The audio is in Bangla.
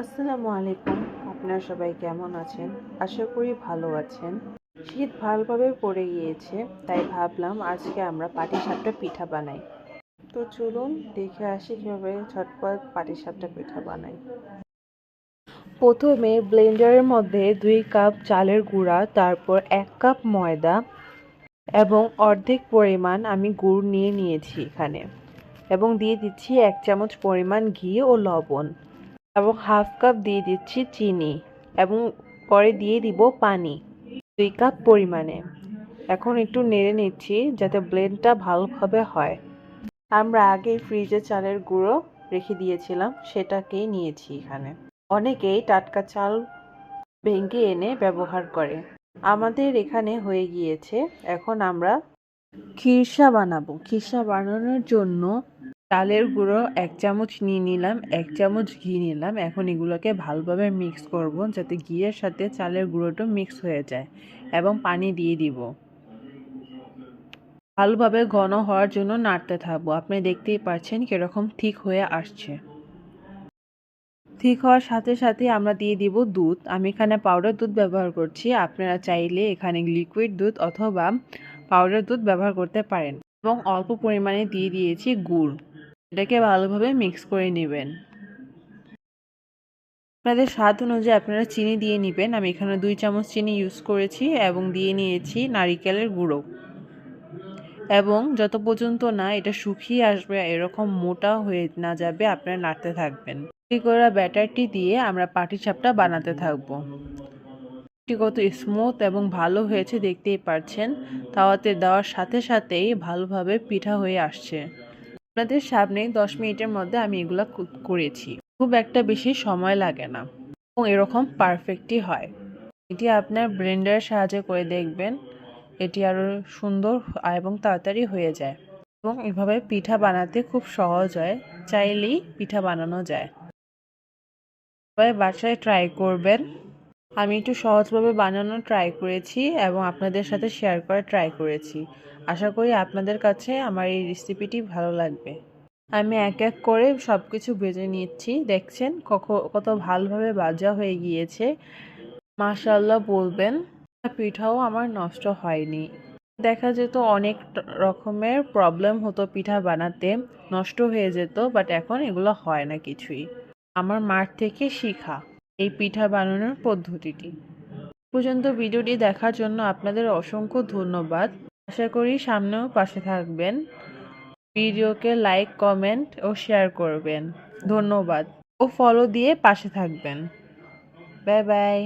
আসসালামু আলাইকুম। আপনারা সবাই কেমন আছেন? আশা করি ভালো আছেন। শীত ভালোভাবে পড়ে গিয়েছে, তাই ভাবলাম আজকে আমরা পাটিসাপটা পিঠা বানাই। তো চলুন দেখে আসি কীভাবে ঝটপট পাটিসাপটা পিঠা বানাই। প্রথমে ব্লেন্ডারের মধ্যে দুই কাপ চালের গুঁড়া, তারপর এক কাপ ময়দা এবং অর্ধেক পরিমাণ আমি গুড় নিয়ে নিয়েছি এখানে। এবং দিয়ে দিচ্ছি এক চামচ পরিমাণ ঘি ও লবণ। এবং হাফ কাপ দিয়ে দিচ্ছি চিনি এবং পরে দিয়ে দিব পানি, দুই কাপ পরিমাণে। এখন একটু নেড়ে নিচ্ছি যাতে ব্লেন্ডটা ভালোভাবে হয়। আমরা আগে ফ্রিজে চালের গুঁড়ো রেখে দিয়েছিলাম, সেটাকেই নিয়েছি এখানে। অনেকেই টাটকা চাল ভেঙে এনে ব্যবহার করে। আমাদের এখানে হয়ে গিয়েছে। এখন আমরা খিরসা বানাবো। খিরসা বানানোর জন্য চালের গুঁড়ো এক চামচ নিয়ে নিলাম, এক চামচ ঘি নিলাম। এখন এগুলোকে ভালোভাবে মিক্স করব যাতে ঘিয়ের সাথে চালের গুঁড়োটা মিক্স হয়ে যায় এবং পানি দিয়ে দিব। ভালোভাবে ঘন হওয়ার জন্য নাড়তে থাকব। আপনি দেখতেই পাচ্ছেন কীরকম ঠিক হয়ে আসছে। ঠিক হওয়ার সাথে সাথে আমরা দিয়ে দিব দুধ। আমি এখানে পাউডার দুধ ব্যবহার করছি। আপনারা চাইলে এখানে লিকুইড দুধ অথবা পাউডার দুধ ব্যবহার করতে পারেন। এবং অল্প পরিমাণে দিয়ে দিয়েছি গুড়। এটাকে ভালোভাবে মিক্স করে নেবেন। আপনাদের স্বাদ অনুযায়ী আপনারা চিনি দিয়ে নেবেন। আমি এখানে দুই চামচ চিনি ইউজ করেছি এবং দিয়ে নিয়েছি নারিকেলের গুঁড়ো। এবং যত পর্যন্ত না এটা শুকিয়ে আসবে, এরকম মোটা হয়ে না যাবে, আপনারা নাড়তে থাকবেন। করা ব্যাটারটি দিয়ে আমরা পাটিসাপটা বানাতে থাকব। কত স্মুথ এবং ভালো হয়েছে, দেখতেই পারছেন। তাওয়াতে দেওয়ার সাথে সাথেই ভালোভাবে পিঠা হয়ে আসছে। আপনাদের সামনে দশ মিনিটের মধ্যে আমি এগুলো করেছি। খুব একটা বেশি সময় লাগে না। এবং এরকম পারফেক্টই হয়। এটি আপনার ব্লেন্ডারের সাহায্যে করে দেখবেন। এটি আরও সুন্দর এবং তাড়াতাড়ি হয়ে যায়। এবং এভাবে পিঠা বানাতে খুব সহজ হয়। চাইলেই পিঠা বানানো যায়। বাসায় ট্রাই করবেন। আমি একটু সহজভাবে বানানোর ট্রাই করেছি এবং আপনাদের সাথে শেয়ার করে ট্রাই করেছি। আশা করি আপনাদের কাছে আমার এই রেসিপিটি ভালো লাগবে। আমি এক এক করে সব কিছু ভেজে নিচ্ছি। দেখছেন কত ভালোভাবে ভাজা হয়ে গিয়েছে। মাশাল্লাহ বলবেন, পিঠাও আমার নষ্ট হয়নি। দেখা যেত অনেক রকমের প্রবলেম হতো পিঠা বানাতে, নষ্ট হয়ে যেত বাট এখন এগুলো হয় না কিছুই। আমার মার থেকে শিখা। এই পিঠা বানানোর পদ্ধতিটি। পর্যন্ত ভিডিওটি দেখার জন্য আপনাদের অসংখ্য ধন্যবাদ। আশা করি সামনেও পাশে থাকবেন। ভিডিওকে লাইক, কমেন্ট ও শেয়ার করবেন। ধন্যবাদ। ও ফলো দিয়ে পাশে থাকবেন। Bye bye.